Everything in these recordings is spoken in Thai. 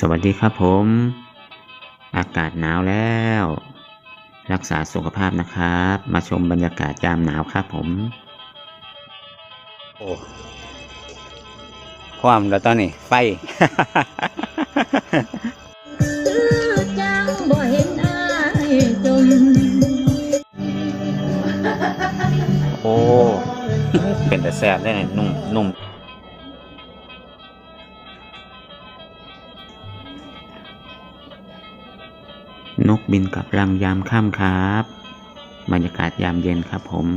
สวัสดีครับผม อากาศหนาวแล้ว รักษาสุขภาพนะครับ มาชมบรรยากาศยามหนาวครับผมโอ้ความแล้วตอนนี้ ไฟคือจังบ่เห็นอายจมโอ้ เป็นแต่แซ่บได้เลยนุ่มนุ่ม นกบินกลับรังยามค่ำครับ บรรยากาศยามเย็นครับผม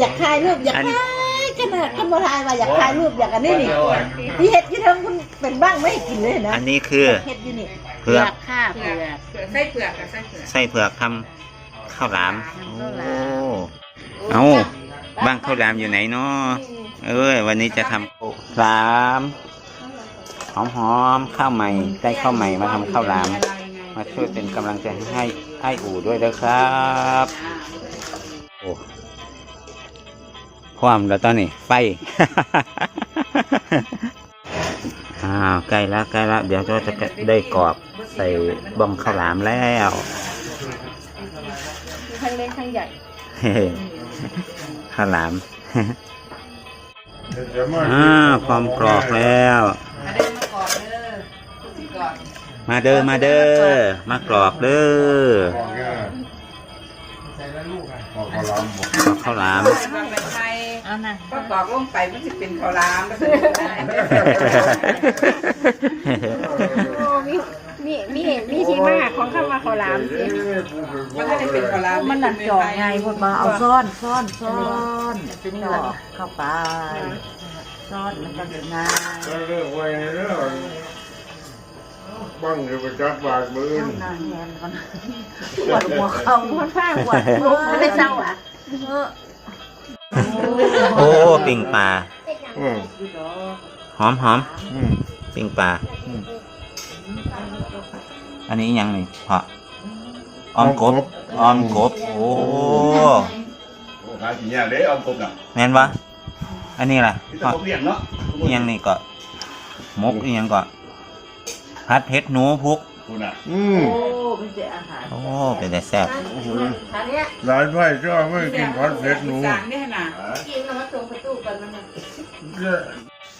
อยากถ่ายรูปอยากถ่าย ขนาดคนมาถ่ายมาอยากถ่ายรูปอยากอันนี้นี่ที่เห็ดอยี่เทิงคุณเป็นบ้างไม่ให้กินเลยนะอันนี้คือเห็ดอยู่นี่เผือกค่ะเผือกไส้เผือกกับไส้เผือกไส้เผือกทำข้าวหลามโอ้เอาบ้างข้าวหลามอยู่ไหนเนาะเอ้ยวันนี้จะทำหลามหอมหอมๆข้าวใหม่ได้ข้าวใหม่มาทำข้าวหลาม มาช่วยเป็นกำลังใจให้ไอ้อู่ด้วยนะครับโอ้ ความแล้วตอนนี้ไฟ อ้าวใกล้แล้วใกล้แล้วเดี๋ยวก็จะได้กรอบใส่บ้องข้าวหลามแล้วทั้งเล็กทั้งใหญ่เฮ้ข้าวหลามอ่าความกรอบแล้วมาเดินมาก่อนเด้อพูดสิก่อนมาเด้อมาเด้อมากรอบเด้อบอกเขาล้อมบอกกรอบข้าวหลามมา เป็นไทยเอานะก็ตอกลงไปมันจะเป็นข้าวหลามก็จะได้โอ้มีมีมีมีที่มาของข้าวมาข้าวหลามสิมันก็จะเป็นข้าวหลามมันนั่นจ่อไงพดมาเอาซ่อนซ่อนซ่อนจ่อเข้าไปซ่อนมันก็จะง่ายก็เลิกไว้เด้อบ้างเดี๋ยวไปจับบาดมือเอาหน้าแหนก่อนปวดหัวเข่ามันผ้าปวดหัวมันไม่เศร้าอะเออ โอ้ปิ่งปลาอืมหอมหอมอืมปิ่งปลาอันนี้ยังนี่เพาะออมกบออมกบโอ้ขายกินยากเด้ออมกบน่ะแม่นวะอันนี้ล่ะที่เพตะาะกบเลี้ยงเนาะอิหยังนี่ก็มกอิหยังก็พัดเพชรหนูพุก คุณน่ะอืมโอ้เป็นเจ้อาหารโอ้เป็นแต่แซ่บอันเนี้ยร้านไผ่ชอบไม่กินผัดเผ็ดหนูสางเนี่ยนะกินแล้วมาส่งประตูกันมันน่ะ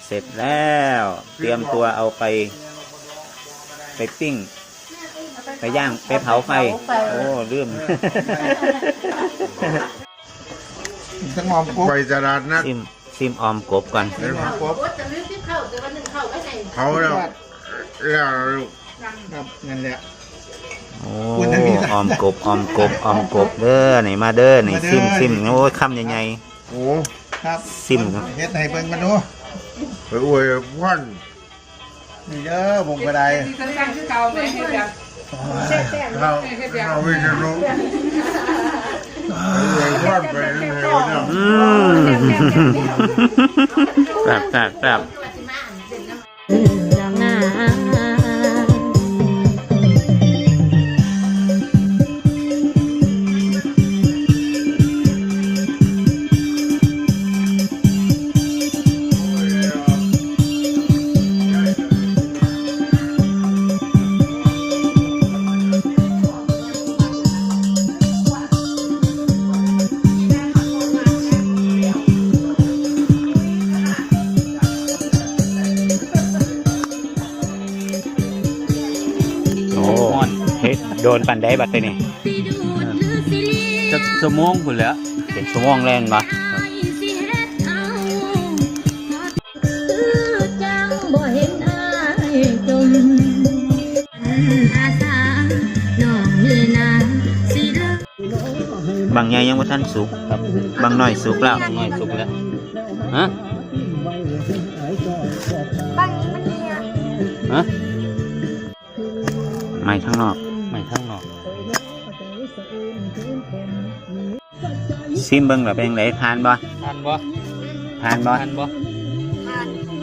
เสร็จแล้ว เตรียมตัวเอาไป ไปปิ้ง ไปย่าง ไปเผาไฟ โอ้ลืมจะงอมกบไปตลาดนัดซิมซิมออมกบก่อนเห็นไหมกบโอ้จะลืมที่เข้าแต่วันหนึ่งเข้าก็ให้เขาแล้วแล้ว ครับนั่นแหละ โอ้คุณทางนี้นะออมกบออมกบออมกบเด้อนี่มาเด้อนี่มาเด้อซิมซิมโอ้ยคำใหญ่ โอ้ครับๆซิมครับเฮ็ดให้เบิ่งกันดูไปอวยพ่อนนี่เด้อผมก็ได้ที่สั้นๆคือเก่าไหมให้แบบเราเราวิจารณ์ไปอวยพ่อนไปยังไงวะเนี่ยอืมแซ่บแซ่บแซ่บ โอ้เฮ็ดโดนปันได้บัดเตนี่สิดูดหรือสิเลียจะสมองคุณแล้วเป็นสมองแล่นปะสิเฮ็ดเอาคือจังบ่เห็นอายจมอาสาน้องนี่นาสิเลิกบางใหญ่ยังบ่ทันสุกครับบางน้อยสุกแล้วน้อยสุกแล้วฮะบ้านนี้มันเนี่ยฮะ ไม่ข้างนอก ไม่ข้างนอก ซิมเบิ่งแล้วเป็นไงทานบ่ทันบ่ทานบ่ทันบ่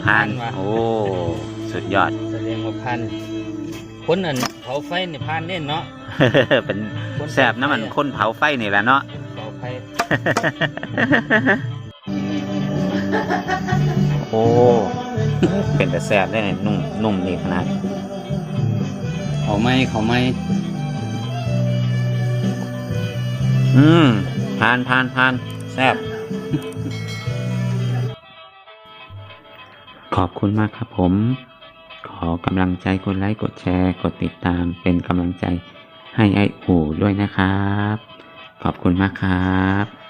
ผ่านว่ะโอ้สุดยอดแสดงว่าพันคนอันเผาไฟนี่พันเน่นเนาะเป็นแสบน้ำมันคนเผาไฟนี่แหละเนาะเผาไฟโอ้เป็นแต่แสบได้เนี่ยนุ่มนุ่มนี่ขนาด เขาไม่เขาไม่ อืมผ่านผ่านผ่านแซบขอบคุณมากครับผม ขอกำลังใจกดไลค์กดแชร์ กดติดตามเป็นกำลังใจให้ไออู่ด้วยนะครับ ขอบคุณมากครับ